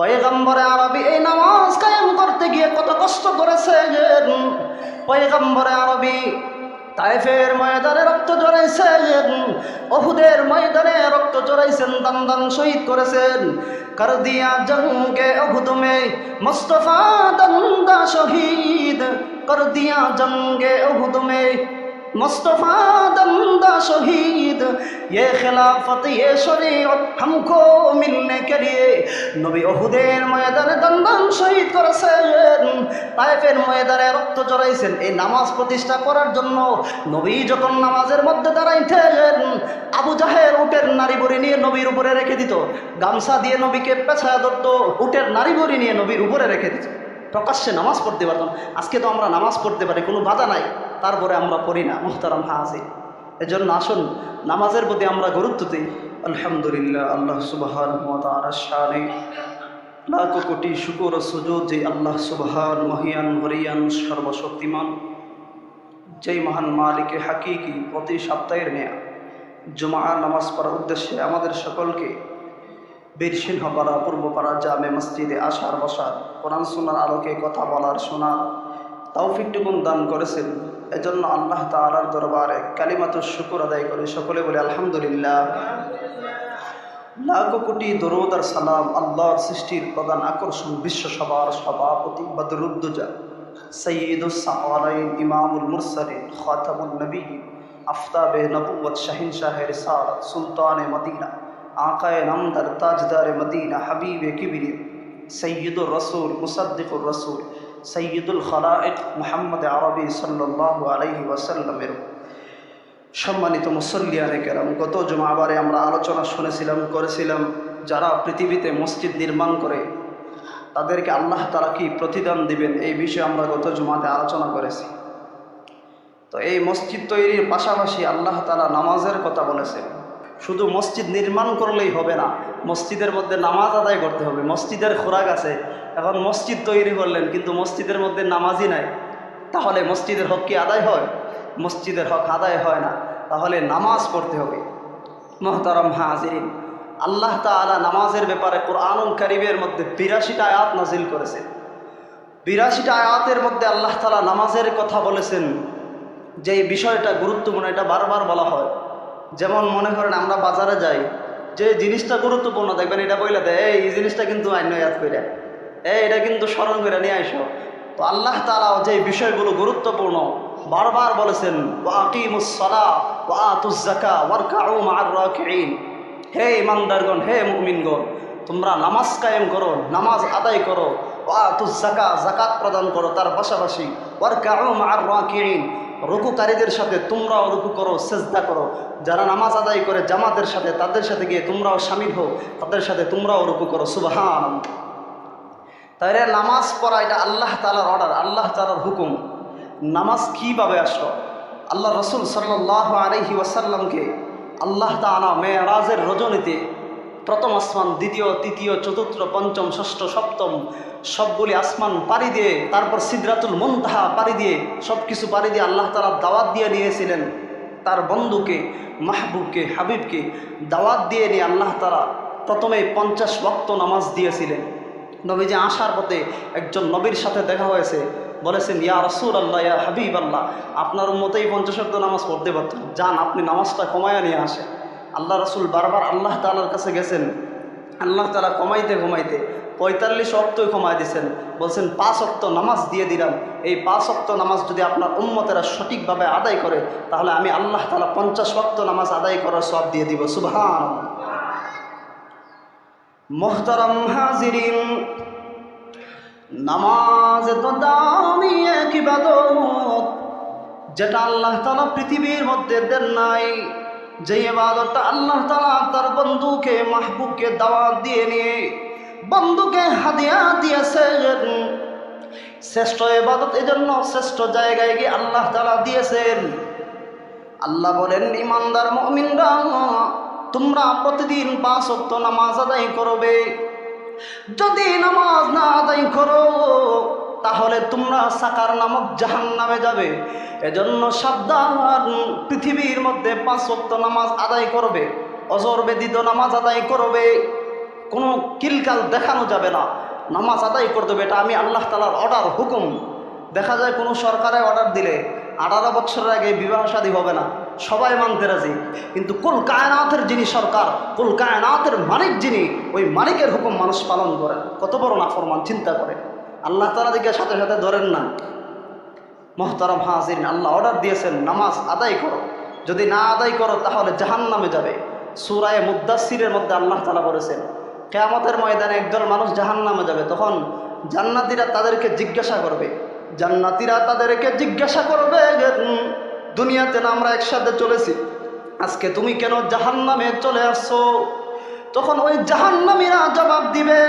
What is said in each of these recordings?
পয়গম্বরে আরবি এই নামাজ কায়েম করতে গিয়ে কত কষ্ট করেছে পয়গম্বরে আরবি তাইফের ময়দানে রক্ত জড়াইছেন অহুদের ময়দানে রক্ত জড়াইছেন দান দান শহীদ করেছেন। কর দিয়া জঙ্গে অহুদ মে মুস্তফা দন্দা শহীদ কর দিয়া জঙ্গে অহুদ مصطفیٰ دمدہ শহীদ یہ خلافت یہ شریعت ہم کو ملنے নবী ওহুদের ময়দানে দন্দন শহীদ করেছেন। তাইফের ময়দানে রক্ত চড়াইছেন এই নামাজ প্রতিষ্ঠা করার জন্য নবী যখন নামাজের মধ্যে দাঁড়াইতেন, আবু জাহের উটের নারী বড়ি নিয়ে নবীর উপরে রেখে দিত, গামছা দিয়ে নবীকে পেছায় ধরত, উটের নারী বড়ি নিয়ে নবীর উপরে রেখে দিত। প্রকাশ্যে নামাজ পড়তে পারতাম আজকে তো আমরা নামাজ পড়তে পারি, কোনো বাধা নাই। তারপরে আমরা পড়ি না, মোহতারাম হাজির। এজন্য আসুন, নামাজের প্রতি আমরা গুরুত্ব দিই। আলহামদুলিল্লাহ, আল্লাহ সুবাহান লাখ কোটি শুকুর সুযোগ যে আল্লাহ সুবহান, মহিয়ান হরিয়ান সর্বশক্তিমান, যেই মহান মালিকে, হাকিকি প্রতি সপ্তাহের নেয়া জুমা নামাজ পড়ার উদ্দেশ্যে আমাদের সকলকে বীর সিংহপাড়া পূর্বপাড়া জামে মসজিদে আসার বসার, কোরআন শোনার আলোকে কথা বলার শোনার তৌফিকটুকুন দান করেছেন। এজন্য আল্লাহ তালার দরবারে কালিমাত শুকুর আদায় করে সকলে বলে আলহামদুলিল্লাহ। লাখ কোটি দরুদ সালাম আল্লাহর সৃষ্টির প্রধান আকর্ষণ বিশ্ব সভার সভাপতি বদরুদ্দুজা সৈয়দুসালাইন ইমামুল মুরসালিন খাতামুল নবী আফতাবে নবুয়ত শাহিন শাহের সার সুলতানে মদিনা, আকায় নামদার তাজদার মদিনা, হাবিবে কিবিরে সৈয়দুর রসুল, মুসাদ্দিকুর রসুল সৈয়দুল খলায়েক মোহাম্মদ আরবি সাল্লাহ আলহি ওয়াসাল্লামের সম্মানিত মুসল্লিয়ানে কেরাম, গত জমাবারে আমরা আলোচনা শুনেছিলাম, করেছিলাম, যারা পৃথিবীতে মসজিদ নির্মাণ করে, তাদেরকে আল্লাহ তারা কি প্রতিদান দিবেন এই বিষয়ে আমরা গত জমাতে আলোচনা করেছি। তো এই মসজিদ তৈরির পাশাপাশি আল্লাহ তালা নামাজের কথা বলেছেন। শুধু মসজিদ নির্মাণ করলেই হবে না, মসজিদের মধ্যে নামাজ আদায় করতে হবে, মসজিদের খোরাক আছে এখন মসজিদ তৈরি করলেন, কিন্তু মসজিদের মধ্যে নামাজই নাই। তাহলে মসজিদের হক কি আদায় হয়? মসজিদের হক আদায় হয় না। তাহলে নামাজ পড়তে হবে। মহতারম হাজিরিন, আল্লাহ তালা নামাজের ব্যাপারে কোরআনুল করিমের মধ্যে বিরাশিটা আয়াত নাজিল করেছেন। বিরাশিটা আয়াতের মধ্যে আল্লাহ তালা নামাজের কথা বলেছেন। যে এই বিষয়টা গুরুত্বপূর্ণ, এটা বারবার বলা হয়। যেমন মনে করেন আমরা বাজারে যাই, যে জিনিসটা গুরুত্বপূর্ণ, দেখবেন এটা বইলে দেয়, এই জিনিসটা কিন্তু আইন ইয়াদ করে এটা কিন্তু স্মরণ করে নিয়ে আইসো। তো আল্লাহ তালাও যে বিষয়গুলো গুরুত্বপূর্ণ, বারবার বলেছেন হে ইমানদারগণ, হে মুমিনগণ, তোমরা নামাজ কায়েম করো, নামাজ আদায় করো ওয়াতুজাকা জাকাত প্রদান করো তার পাশাপাশি, ওয়ারকাউ মার রাকিঈন। রুকুকারীদের সাথে তোমরাও রুকু করো, সেজদা করো। যারা নামাজ আদায় করে জামাতের সাথে, তাদের সাথে গিয়ে তোমরাও সামিল হো তাদের সাথে তোমরাও রুকু করো। সুবাহান তাহলে নামাজ পড়া এটা আল্লাহ তালার অর্ডার আল্লাহ তালার হুকুম। নামাজ কীভাবে আসলো? আল্লাহ রসুল সাল্লাহ আলহি ওয়াসাল্লামকে আল্লাহ তালা মেয়েরাজের রজনীতে প্রথম আসমান, দ্বিতীয়, তৃতীয়, চতুর্থ, পঞ্চম, ষষ্ঠ, সপ্তম, সবগুলি আসমান পাড়ি দিয়ে, তারপর সিদ্রাতুল মন্তাহা পাড়ি দিয়ে সব কিছু পাড়ি দিয়ে আল্লাহ তালা দাওয়াত দিয়ে নিয়েছিলেন। তার বন্ধুকে, মাহবুবকে, হাবিবকে দাওয়াত দিয়ে নিয়ে আল্লাহ তালা প্রথমে পঞ্চাশ ওক্ত নামাজ দিয়েছিলেন। নবীজি আসার পথে একজন নবীর সাথে দেখা হয়েছে। বলেছেন, ইয়া রসুল আল্লাহ ইয়া হাবিব আল্লাহ আপনার মতেই পঞ্চাশ নামাজ পড়তে পারতেন যান, আপনি নামাজটা কমায়া নিয়ে আসেন। আল্লাহ রসুল বারবার আল্লাহ তালার কাছে গেছেন। আল্লাহ তালা কমাইতে কমাইতে পঁয়তাল্লিশ অক্তই কমাই দিয়েছেন বলছেন, পাঁচ অক্ত নামাজ দিয়ে দিলাম। এই পাঁচ অক্ত নামাজ যদি আপনার উম্মতেরা সঠিকভাবে আদায় করে, তাহলে আমি আল্লাহ তালা পঞ্চাশ অক্ত নামাজ আদায় করার সব দিয়ে দিব। সুবহান মোহতরম হাজিরিন। নামাজ তো দামি এক ইবাদত, যেটা আল্লাহ তালা পৃথিবীর মধ্যে দেন নাই। যে ইবাদতটা আল্লাহ তালা তার বন্ধুকে, মাহবুবকে দাওয়াত দিয়ে নিয়ে বন্ধুকে হাদিয়া দিয়েছেন। শ্রেষ্ঠ ইবাদত এজন্য শ্রেষ্ঠ জায়গায় গিয়ে আল্লাহ তালা দিয়েছেন। আল্লাহ বলেন, ইমানদার মমিনরা তোমরা প্রতিদিন পাঁচ অক্ত নামাজ আদায় করবে। যদি নামাজ না আদায় করো, তাহলে তোমরা সাকার নামক জাহান নামে যাবে। এজন্য সাবধান, পৃথিবীর মধ্যে পাঁচ অক্ত নামাজ আদায় করবে। অজর বেদিত নামাজ আদায় করবে। কোনো কিলকাল দেখানো যাবে না। নামাজ আদায় করতে হবে এটা আমি আল্লাহ তালার অর্ডার, হুকুম। দেখা যায় কোনো সরকারে অর্ডার দিলে আঠারো বছরের আগে বিবাহ শাদী হবে না। সবাই মানতে রাজি। কিন্তু কুল কায়নাথের যিনি সরকার, কুল কায়নাথের মালিক যিনি, ওই মালিকের হুকুম মানুষ পালন করে। কত বড় নাফরমান, চিন্তা করে। আল্লাহ তালা দিকে সাথে সাথে ধরেন না। মোহতারাম হাজির আল্লাহ অর্ডার দিয়েছেন, নামাজ আদায় করো। যদি না আদায় করো, তাহলে জাহান নামে যাবে। সুরায় মুদাসিরের মধ্যে আল্লাহ তালা বলেছেন, কেয়ামতের ময়দানে একদল মানুষ জাহান নামে যাবে। তখন জান্নাতিরা তাদেরকে জিজ্ঞাসা করবে। জান্নাতিরা তাদেরকে জিজ্ঞাসা করবে দুনিয়াতে না আমরা একসাথে চলেছি। আজকে তুমি কেন জাহান নামে চলে আসছো? তখন ওই জাহান্নামীরা জবাব দিবে,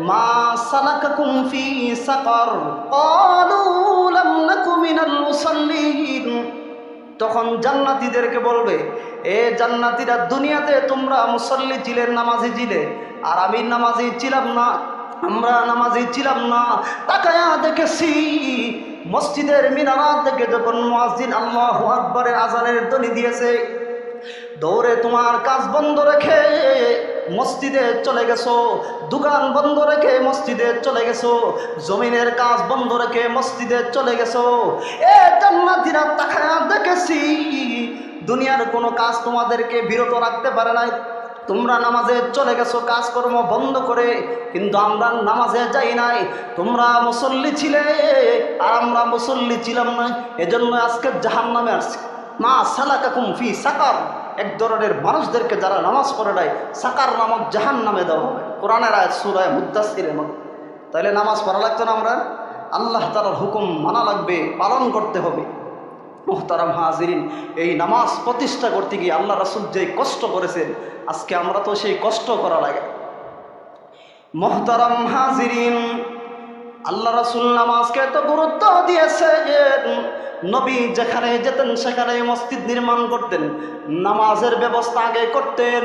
মা সাকার। তখন জান্নাতীদেরকে বলবে, এ জান্নাতীরা দুনিয়াতে তোমরা মুসল্লি ছিলে, নামাজি ছিলে, আর আমি নামাজি ছিলাম না, আমরা নামাজি ছিলাম না, তাকায়া দেখেছি মসজিদের মিনারাত থেকে যখন মুয়াজ্জিন আল্লাহু আকবরের আজানের ধ্বনি দিয়েছে, দৌড়ে তোমার কাজ বন্ধ রেখে মসজিদে চলে গেছো, দোকান বন্ধ রেখে মসজিদে চলে গেছো, জমিনের কাজ বন্ধ রেখে মসজিদে চলে গেছো। এ জান্নাতিরা তাকায়া দেখেছি, দুনিয়ার কোনো কাজ তোমাদেরকে বিরত রাখতে পারে নাই। তোমরা নামাজে চলে গেছো, কাজকর্ম বন্ধ করে, কিন্তু আমরা নামাজে যাই নাই। তোমরা মুসল্লি ছিলে, আর আমরা মুসল্লি ছিলাম না। এজন্য আজকে জাহান নামে আসছি। মা সালাকাকুম ফি সাকার। এক ধরনের মানুষদেরকে যারা নামাজ পড়ে নাই, সাকার নামক জাহান নামে দেওয়া হবে। কোরআনের আয়াত সুরায় মুদাসিরের মধ্যে। তাহলে নামাজ পড়া লাগতো না আমরা? আল্লাহ তালার হুকুম মানা লাগবে, পালন করতে হবে। মোহতারাম হাজিরিন, এই নামাজ প্রতিষ্ঠা করতে গিয়ে আল্লাহ রাসুল যে কষ্ট করেছেন, আজকে আমরা তো সেই কষ্ট করা লাগে। মোহতারাম হাজিরিন, আল্লাহ রাসুল নামাজকে এত গুরুত্ব দিয়েছেন, নবী যেখানে যেতেন সেখানে মসজিদ নির্মাণ করতেন, নামাজের ব্যবস্থা আগে করতেন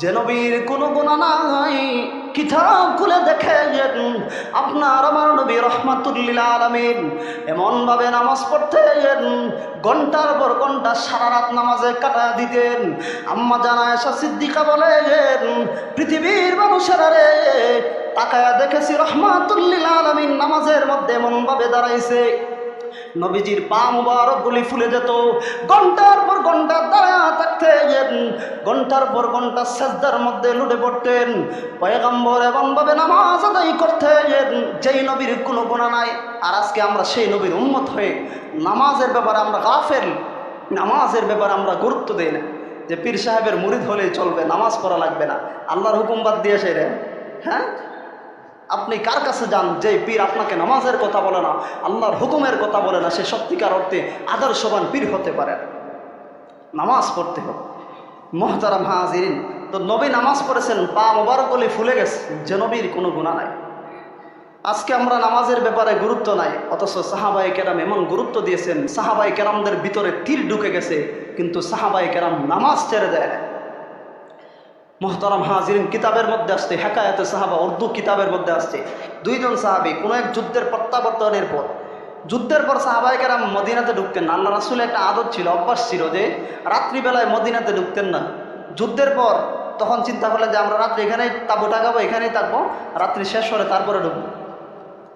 যে নবীর কোনো গুণা নাই। কিতাব খুলে দেখেন, আপনার আমার নবী রহমাতুল্লিল আলমিন এমনভাবে নামাজ পড়তেন, ঘণ্টার পর ঘণ্টা সারা রাত নামাজে কাটা দিতেন। আম্মা জানা এসা সিদ্দিকা বলেন, পৃথিবীর মানুষেরা রে তাকায়া দেখেছি রহমাতুল্লিল আলমিন নামাজের মধ্যে এমনভাবে দাঁড়াইছে। নবীজির পা মুবারকগুলি ফুলে যেত। ঘণ্টার পর ঘণ্টা দাঁড়া থাকতেন। ঘণ্টার পর ঘণ্টা সেজদার মধ্যে লুটে পড়তেন। পয়গম্বর এবং ভাবে নামাজ আদায় করতেন। যেই নবীর কোনো গুণা নাই, আর আজকে আমরা সেই নবীর উন্মত হয়ে নামাজের ব্যাপারে আমরা গাফেল, নামাজের ব্যাপারে আমরা গুরুত্ব দিই না। যে পীর সাহেবের মুরিদ হলেই চলবে, নামাজ পড়া লাগবে না। আল্লাহর হুকুম বাদ দিয়ে সেরে হ্যাঁ? আপনি কার কাছে যান? যে পীর আপনাকে নামাজের কথা বলে না, আল্লাহর হুকুমের কথা বলে না, সে সত্যিকার অর্থে আদর্শবান পীর হতে পারে। নামাজ পড়তে হবে। মোহতারাম হাজিরিন, তো নবী নামাজ পড়েছেন, পা মোবারক বলে ফুলে গেছে, যে নবীর কোনো গুণা নাই। আজকে আমরা নামাজের ব্যাপারে গুরুত্ব নাই, অথচ সাহাবাই কেরাম এমন গুরুত্ব দিয়েছেন সাহাবাই কেরামদের ভিতরে তীর ঢুকে গেছে, কিন্তু সাহাবাই কেরাম নামাজ ছেড়ে দেয় না মোহতারাম হাজিরিন কিতাবের মধ্যে আসছে, হেকায়াতে সাহাবা উর্দু কিতাবের মধ্যে আসছে। দুইজন সাহাবি, কোনো এক যুদ্ধের প্রত্যাবর্তনের পর, যুদ্ধের পর সাহাবাই কেরাম মদিনাতে ঢুকতেন না। আল্লাহ রাসুলের একটা আদত ছিল, অভ্যাস ছিল যে রাত্রিবেলায় মদিনাতে ঢুকতেন না। যুদ্ধের পর তখন চিন্তা করলেন যে আমরা রাত্রি এখানেই তাবু টাকাবো এখানেই থাকব রাত্রি শেষ হলে তারপরে ঢুকবো।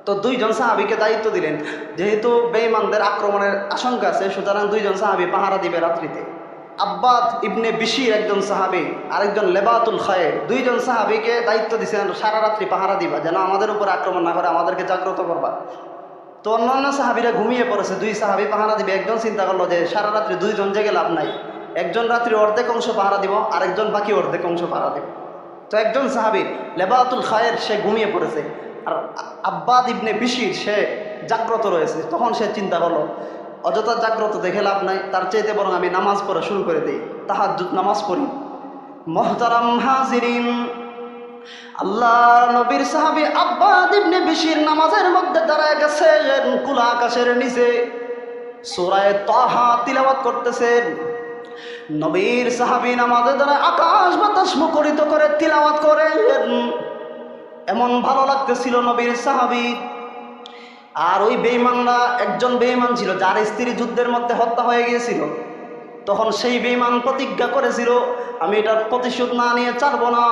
তো দুইজন সাহাবিকে দায়িত্ব দিলেন, যেহেতু বেঈমানদের আক্রমণের আশঙ্কা আছে, সুতরাং দুইজন সাহাবি পাহারা দিবে রাত্রিতে। আব্বাদ ইবনে বিশির একজন সাহাবি, আরেকজন লেবাতুল খায়ের, দুইজন সাহাবিকে দায়িত্ব দিয়েছেন সারা রাত্রি পাহারা দিবা, যেন আমাদের উপর আক্রমণ না করে আমাদেরকে জাগ্রত করবা। তো অন্যান্য সাহাবিরা ঘুমিয়ে পড়েছে, দুই সাহাবি পাহারা দিবে, একজন চিন্তা করল যে সারা রাত্রি দুইজন জেগে লাভ নাই। একজন রাত্রি অর্ধেক অংশ পাহারা দিব, আরেকজন বাকি অর্ধেক অংশ পাহারা দিব। তো একজন সাহাবি, লেবাতুল খায়ের, সে ঘুমিয়ে পড়েছে। আর আব্বাদ ইবনে বিশির, সে জাগ্রত রয়েছে। তখন সে চিন্তা করল অযথা জাগ্রত দেখে লাভ নাই। তার চাইতে বরং আমি নামাজ পড়া শুরু করে দিই। তাহার নামাজ পড়ি। মহতারাম হাজিরিন। আল্লাহ নবীর সাহাবি আব্বাদ ইবনে বিশির নামাজের মধ্যে দাঁড়ায় গেছেন কুলা আকাশের নিচে। সোরায় তাহা তিলাওয়াত করতেছেন। নবীর সাহাবি নামাজের দ্বারা আকাশ বাতাস মুখরিত করে তিলাওয়াত করেন। এমন ভালো লাগতেছিল নবীর সাহাবি। আর ওই বেইমানরা একজন বেইমান ছিল, যার স্ত্রী যুদ্ধের মধ্যে হত্যা হয়ে গিয়েছিল। তখন সেই বেইমান প্রতিজ্ঞা করেছিল, আমি এটার প্রতিশোধ না নিয়ে ছাড়বো না,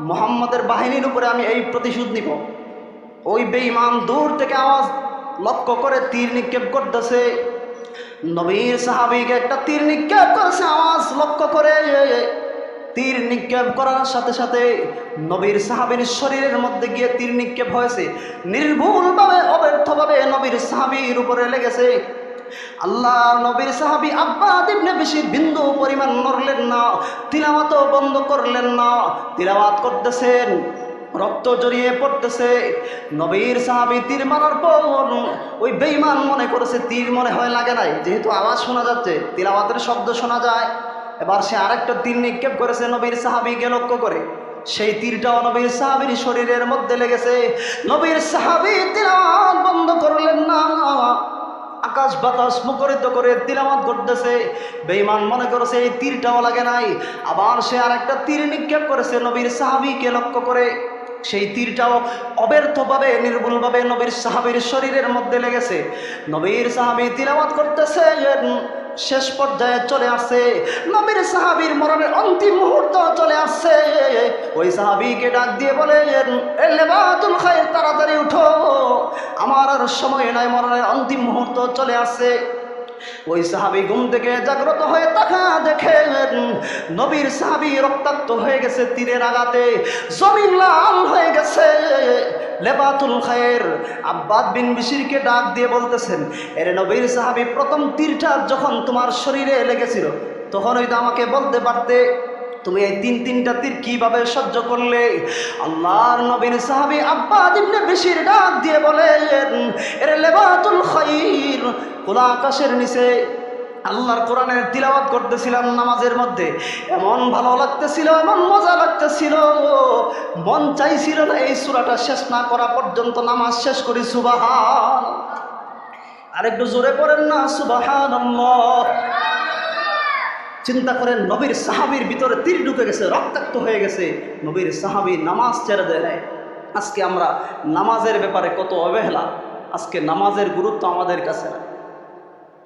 মোহাম্মদের বাহিনীর উপরে আমি এই প্রতিশোধ নিব। ওই বেইমান দূর থেকে আওয়াজ লক্ষ্য করে তীর নিক্ষেপ করতেছে। নবীর সাহাবিকে একটা তীর নিক্ষেপ করেছে, আওয়াজ লক্ষ্য করে তীর নিক্ষেপ করার সাথে সাথে নবীর সাহাবির শরীরের মধ্যে গিয়ে তীর নিক্ষেপ হয়েছে। নির্ভুলভাবে, অব্যর্থভাবে নবীর সাহাবির উপরে লেগেছে। আল্লাহ নবীর সাহাবি আব্বা দিবনে বেশি বিন্দু পরিমাণ নড়লেন না, তিলাওয়াতও বন্ধ করলেন না, তিলাওয়াত করতেছেন, রক্ত জড়িয়ে পড়তেছে। নবীর সাহাবি তীর মারার পর ওই বেইমান মনে করেছে, তীর মনে হয় লাগে নাই। যেহেতু আওয়াজ শোনা যাচ্ছে, তিলাওয়াতের শব্দ শোনা যায়। এবার সে আরেকটা তীর নিক্ষেপ করেছে, নবীর সাহাবিকে লক্ষ্য করে। সেই তীরটাও নবীর সাহাবির শরীরের মধ্যে লেগেছে। নবীর সাহাবি তিলাওয়াত বন্ধ করলেন না। আকাশ বাতাস মুখরিত করে তিলামাত করতেছে। বেঈমান মনে করেছে, এই তীরটাও লাগে নাই। আবার সে আর একটা তীর নিক্ষেপ করেছে, নবীর সাহাবিকে লক্ষ্য করে। সেই তীরটাও অব্যর্থভাবে, নির্ভুলভাবে নবীর সাহাবির শরীরের মধ্যে লেগেছে। নবীর সাহাবি তিলামাত করতেছে শেষ পর্যায়ে চলে আসে। নবীর সাহাবির মরণের অন্তিম মুহূর্ত চলে আসছে ওই সাহাবিকে ডাক দিয়ে বলে, "এ লেবাতুল খায়ের তাড়াতাড়ি উঠো। আমার আর সময় নাই, মরণের অন্তিম মুহূর্ত চলে আসছে ওই সাহাবি ঘুম থেকে জাগ্রত হয়ে তাকা দেখে, নবীর সাহাবি রক্তাক্ত হয়ে গেছে তীরের আগাতে জমিন লাল হয়ে গেছে। লেবাতুল খায়ের আব্বাদ বিন বিশিরকে ডাক দিয়ে বলতেছেন, এর নবীর সাহাবি, প্রথম তীরটা যখন তোমার শরীরে লেগেছিল, তখন ওই আমাকে বলতে পারতে, তুমি এই তিন তিনটা তীর কীভাবে সহ্য করলে? আল্লাহর নবীন সাহাবি আব্বা ইবনে বেশির ডাক দিয়ে বলেন, এর লেবাতুল খাইর খোলা আকাশের নিচে আল্লাহর কোরআনের তিলাওয়াত করতেছিলাম নামাজের মধ্যে। এমন ভালো লাগতেছিল, এমন মজা লাগতেছিল। মন চাইছিল না এই সূরাটা শেষ না করা পর্যন্ত নামাজ শেষ করি সুবাহান আরেকটু জোরে পড়েন না সুবাহান চিন্তা করেন, নবীর সাহাবির ভিতরে তীর ঢুকে গেছে, রক্তাক্ত হয়ে গেছে। নবীর সাহাবি নামাজ ছেড়ে দেয় আজকে আমরা নামাজের ব্যাপারে কত অবহেলা। আজকে নামাজের গুরুত্ব আমাদের কাছে না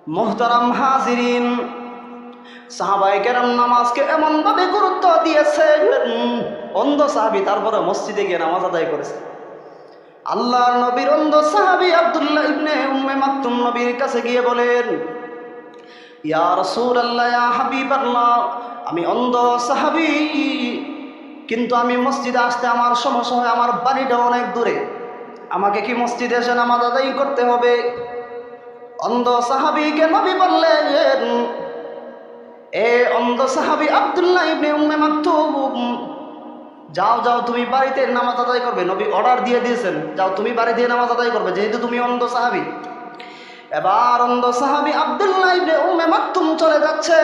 মোহতারাম হাজিরিন। সাহাবাই কেরাম নামাজকে এমনভাবে গুরুত্ব দিয়েছে অন্ধ সাহাবি তারপরে মসজিদে গিয়ে নামাজ আদায় করেছে। আল্লাহ নবীর অন্ধ সাহাবি আব্দুল্লাহ ইবনে উম্মে মাকতুম নবীর কাছে গিয়ে বলেন, ইয়া রসুল আল্লাহ ইয়া হাবিব আল্লাহ আমি অন্ধ সাহাবি, কিন্তু আমি মসজিদে আসতে আমার সমস্যা হয়, আমার বাড়িটা অনেক দূরে। আমাকে কি মসজিদে এসে নামাজ আদায় করতে হবে? অন্ধ সাহাবিকে নবী বললেন, এ অন্ধ সাহাবি আব্দুল্লাহ ইবনে উম্মে মাকতুম যাও যাও, তুমি বাড়িতে নামাজ আদায় করবে। নবী অর্ডার দিয়ে দিয়েছেন, যাও, তুমি বাড়ি দিয়ে নামাজ আদায় করবে, যেহেতু তুমি অন্ধ সাহাবি। এবার অন্ধ সাহাবি আব্দুল্লাহ ইবনে উম্মে মাকতুম চলে যাচ্ছে।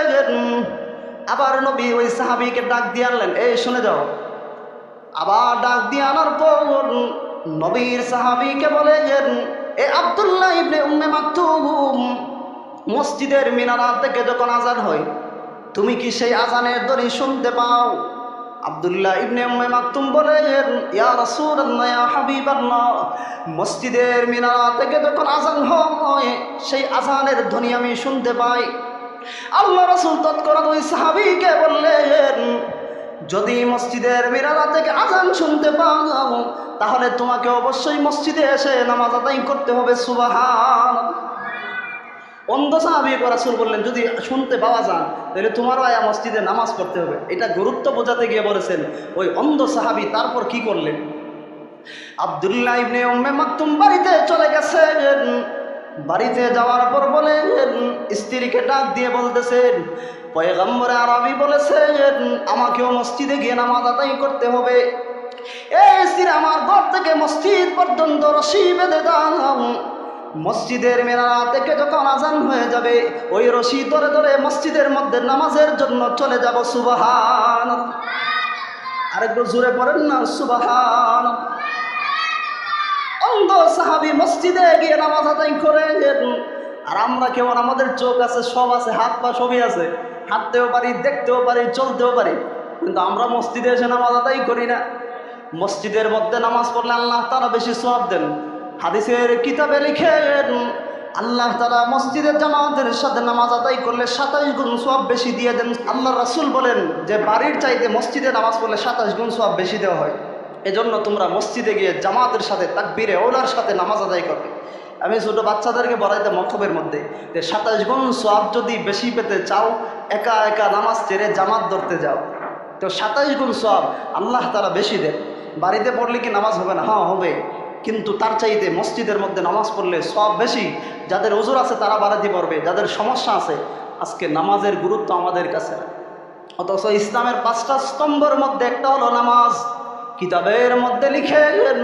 আবার নবী ওই সাহাবিকে ডাক দিয়ে আনলেন, এই, শুনে যাও। আবার ডাক দিয়ে আনার পর নবীর সাহাবিকে বলেন এ আবদুল্লাহ ইবনে উম্মে মাকতুম মসজিদের মিনারা থেকে যখন আজান হয়, তুমি কি সেই আজানের দড়ি শুনতে পাও? আব্দুল্লাহ ইবনে উম্মে মাকতুম বলেন, ইয়া রাসূলুল্লাহ, ইয়া হাবিবাল্লাহ, মসজিদের মিনারা থেকে যখন আজান হয়, সেই আজানের ধ্বনি আমি শুনতে পাই। আল্লাহ রাসূল তৎক্ষণাৎ ওই সাহাবীকে বললেন যদি মসজিদের মিনারা থেকে আজান শুনতে পাও, তাহলে তোমাকে অবশ্যই মসজিদে এসে নামাজ আদায় করতে হবে, সুবাহান। অন্ধ সাহাবি রাসুল বললেন, যদি শুনতে পাওয়া যান তাহলে তোমারও আয়া মসজিদে নামাজ পড়তে হবে। এটা গুরুত্ব বোঝাতে গিয়ে বলেছেন ওই অন্ধ সাহাবি। তারপর কি করলেন? আবদুল্লাহ ইবনে উম্মে মাকতুম বাড়িতে চলে গেছেন। বাড়িতে যাওয়ার পর বলেন, স্ত্রীকে ডাক দিয়ে বলতেছেন পয়গম্বরে আরবি বলেছেন, আমাকেও মসজিদে গিয়ে নামাজ আদায় করতে হবে। এই স্ত্রী আমার ঘর থেকে মসজিদ পর্যন্ত রশি বেঁধে দাও। মসজিদের মেনারা থেকে যখন আজান হয়ে যাবে, ওই রশি ধরে ধরে মসজিদের মধ্যে নামাজের জন্য চলে যাব। সুবাহান আরেকটু জোরে পড়েন না, সুবাহান অন্ধ সাহাবি মসজিদে গিয়ে নামাজ আদায় করে আর আমরা কেমন, আমাদের চোখ আছে, সব আছে, হাত পা সবই আছে। হাঁটতেও পারি, দেখতেও পারি, চলতেও পারি। কিন্তু আমরা মসজিদে এসে নামাজ আদায় করি না। মসজিদের মধ্যে নামাজ পড়লে আল্লাহ তারা বেশি সব দেন। হাদিসের কিতাবে লিখেন, আল্লাহ তারা মসজিদের জামাতের সাথে নামাজ আদায় করলে সাতাশ গুণ সব বেশি দিয়ে দেন। আল্লাহ রাসুল বলেন যে, বাড়ির চাইতে মসজিদে নামাজ পড়লে সাতাশ গুণ সব বেশি দেওয়া হয়। এজন্য তোমরা মসজিদে গিয়ে জামাতের সাথে, তাকবীরে ওলার সাথে নামাজ আদায় করবে। আমি ছোটো বাচ্চাদেরকে বলাইতে মক্তবের মধ্যে যে, সাতাশ গুণ সব যদি বেশি পেতে চাও একা একা নামাজ ছেড়ে জামাত ধরতে যাও। তো সাতাইশ গুণ সব আল্লাহ তারা বেশি দেন। বাড়িতে পড়লে কি নামাজ হবে না? হ্যাঁ হবে। কিন্তু তার চাইতে মসজিদের মধ্যে নামাজ পড়লে সব বেশি। যাদের ওজোর আছে তারা বাড়াতে পারবে যাদের সমস্যা আছে, আজকে নামাজের গুরুত্ব আমাদের কাছে। অথচ ইসলামের পাঁচটা স্তম্ভের মধ্যে একটা হলো নামাজ। কিতাবের মধ্যে লিখেন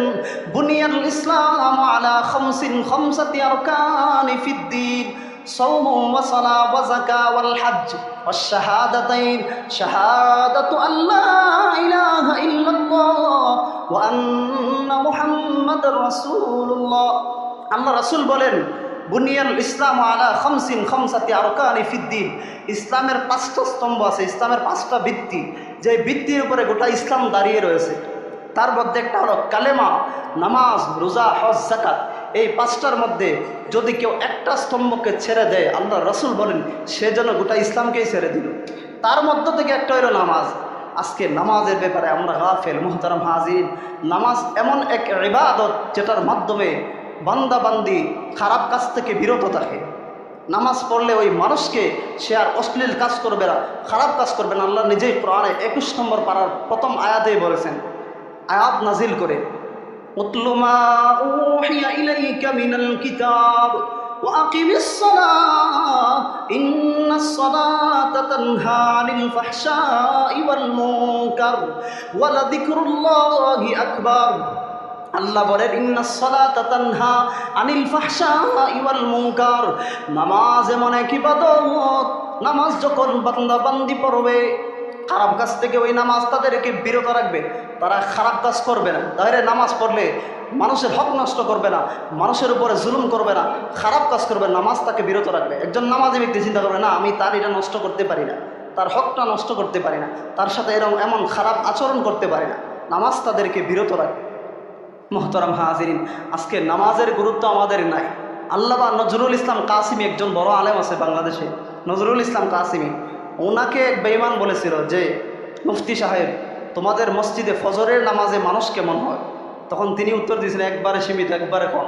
বুনিয়াল ইসলাম আলা খামসিন খামসাতি আরকানি ফিদ্দিন সাওম ওয়া সালাত ওয়া যাকাত ওয়াল হজ والشهادتين شهادة أن لا إله إلا الله وأن محمد رسول الله আল্লাহ রাসূল বলেন বুনিয়াল ইসলাম আলা খমসিন খমসাতি আরকানি ফিদ্দিন ইসলামের পাঁচটা স্তম্ভ আছে ইসলামের পাঁচটা ভিত্তি যে ভিত্তির উপরে গোটা ইসলাম দাঁড়িয়ে রয়েছে তার মধ্যে একটা হলো কালেমা নামাজ রোজা হজ জাকাত এই পাঁচটার মধ্যে যদি কেউ একটা স্তম্ভকে ছেড়ে দেয় আল্লাহ রসুল বলেন, সে যেন গোটা ইসলামকেই ছেড়ে দিল। তার মধ্য থেকে একটা হলো নামাজ। আজকে নামাজের ব্যাপারে আমরা গাফেল, মোহতারাম হাজির। নামাজ এমন এক ইবাদত যেটার মাধ্যমে বান্দা বান্দি খারাপ কাজ থেকে বিরত থাকে। নামাজ পড়লে ওই মানুষকে সে আর অশ্লীল কাজ করবে না, খারাপ কাজ করবে না। আল্লাহ নিজেই কোরআনে একুশ নম্বর পাড়ার প্রথম আয়াতেই বলেছেন, আয়াত নাজিল করে উতলু মা উহিয়া ইলাইকা মিনাল কিতাব وأقم الصلاة إن الصلاة تنهى عن الفحشاء والمنكر ولذكر الله أكبر আল্লাহ বলেন ইন্না সালাতা তানহা আনিল ফাহশা ওয়াল মুনকার নামাজ এমন এক ইবাদত নামাজ যখন বান্দা বান্দি পড়বে খারাপ কাজ থেকে ওই নামাজ তাদেরকে বিরত রাখবে। তারা খারাপ কাজ করবে না। তাহলে নামাজ পড়লে মানুষের হক নষ্ট করবে না, মানুষের উপরে জুলুম করবে না, খারাপ কাজ করবে, নামাজ তাকে বিরত রাখবে। একজন নামাজি ব্যক্তি চিন্তা করবে, না, আমি তার এটা নষ্ট করতে পারি না, তার হকটা নষ্ট করতে পারি না, তার সাথে এরকম এমন খারাপ আচরণ করতে পারি না। নামাজ তাদেরকে বিরত রাখবে মোহতরম হাজিরিন, আজকে নামাজের গুরুত্ব আমাদের নাই। আল্লাহ নজরুল ইসলাম কাসিমি একজন বড় আলেম আছে বাংলাদেশে। নজরুল ইসলাম কাসিমি ওনাকে এক বেইমান বলেছিল যে, মুফতি সাহেব, তোমাদের মসজিদে ফজরের নামাজে মানুষ কেমন হয়? তখন তিনি উত্তর দিয়েছিলেন একবারে সীমিত, একবারে কম।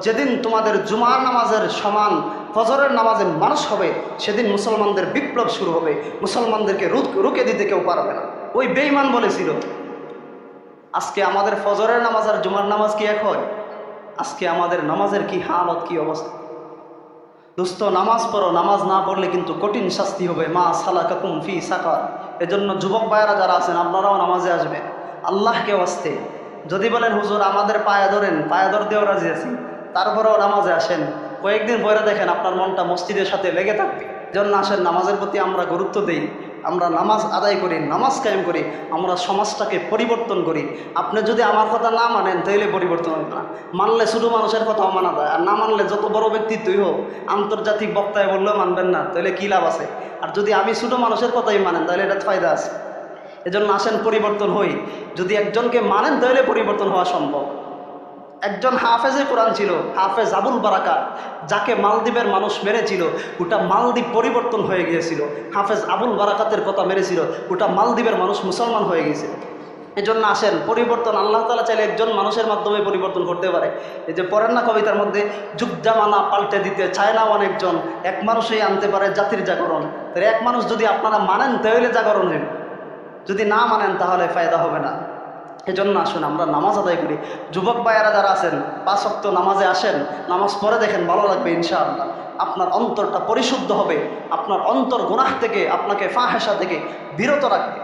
যেদিন তোমাদের জুমার নামাজের সমান ফজরের নামাজে মানুষ হবে, সেদিন মুসলমানদের বিপ্লব শুরু হবে। মুসলমানদেরকে রুক রুকে দিতে কেউ পারবে না। ওই বেইমান বলেছিল, আজকে আমাদের ফজরের নামাজ আর জুমার নামাজ কি এক হয়? আজকে আমাদের নামাজের কি হালত, কি অবস্থা? দোস্ত, নামাজ পড়ো, নামাজ না পড়লে কিন্তু কঠিন শাস্তি হবে। মা সালা কাকুম ফি সাকার। এজন্য যুবক ভাইয়েরা যারা আছেন, আপনারাও নামাজে আসবেন আল্লাহকে আসতে যদি বলেন, হুজুর, আমাদের পায়ে ধরেন, পায়ে ধরতেও রাজি আছি। তারপরেও নামাজে আসেন। কয়েকদিন পরে দেখেন আপনার মনটা মসজিদের সাথে লেগে থাকবে। জন্য আসেন, নামাজের প্রতি আমরা গুরুত্ব দিই। আমরা নামাজ আদায় করি, নামাজ কায়েম করি, আমরা সমাজটাকে পরিবর্তন করি। আপনি যদি আমার কথা না মানেন, তাইলে পরিবর্তন হবে না। মানলে শুধু মানুষের কথাও মানা যায়, আর না মানলে যত বড় ব্যক্তিত্বই হোক, আন্তর্জাতিক বক্তায় বললেও মানবেন না তাহলে কী লাভ আছে? আর যদি আমি শুধু মানুষের কথাই মানেন তাহলে এটা ফায়দা আছে। এজন্য আসেন পরিবর্তন হই। যদি একজনকে মানেন তাহলে পরিবর্তন হওয়া সম্ভব। একজন হাফেজে কোরআন ছিল, হাফেজ আবুল বারাকা, যাকে মালদ্বীপের মানুষ মেরেছিল ওটা মালদ্বীপ পরিবর্তন হয়ে গিয়েছিল। হাফেজ আবুল বারাকাতের কথা মেরেছিল ওটা মালদ্বীপের মানুষ মুসলমান হয়ে গিয়েছিল এই জন্য আসেন, পরিবর্তন, আল্লাহ তালা চাইলে একজন মানুষের মাধ্যমে পরিবর্তন করতে পারে। এই যে পড়েন না কবিতার মধ্যে, যুগ জামানা পাল্টে দিতে চায় না অনেকজন এক মানুষই আনতে পারে জাতির জাগরণ। তাহলে এক মানুষ যদি আপনারা মানেন, তাহলে জাগরণ হইবে। যদি না মানেন, তাহলে ফায়দা হবে না। এজন্য আসুন, আমরা নামাজ আদায় করি। যুবক ভাইয়েরা যারা আছেন, পাঁচ অক্ত নামাজে আসেন, নামাজ পরে দেখেন, ভালো লাগবে ইনশাআল্লাহ। আপনার অন্তরটা পরিশুদ্ধ হবে, আপনার অন্তর গুনাহ থেকে, আপনাকে ফাহেসা থেকে বিরত রাখবে।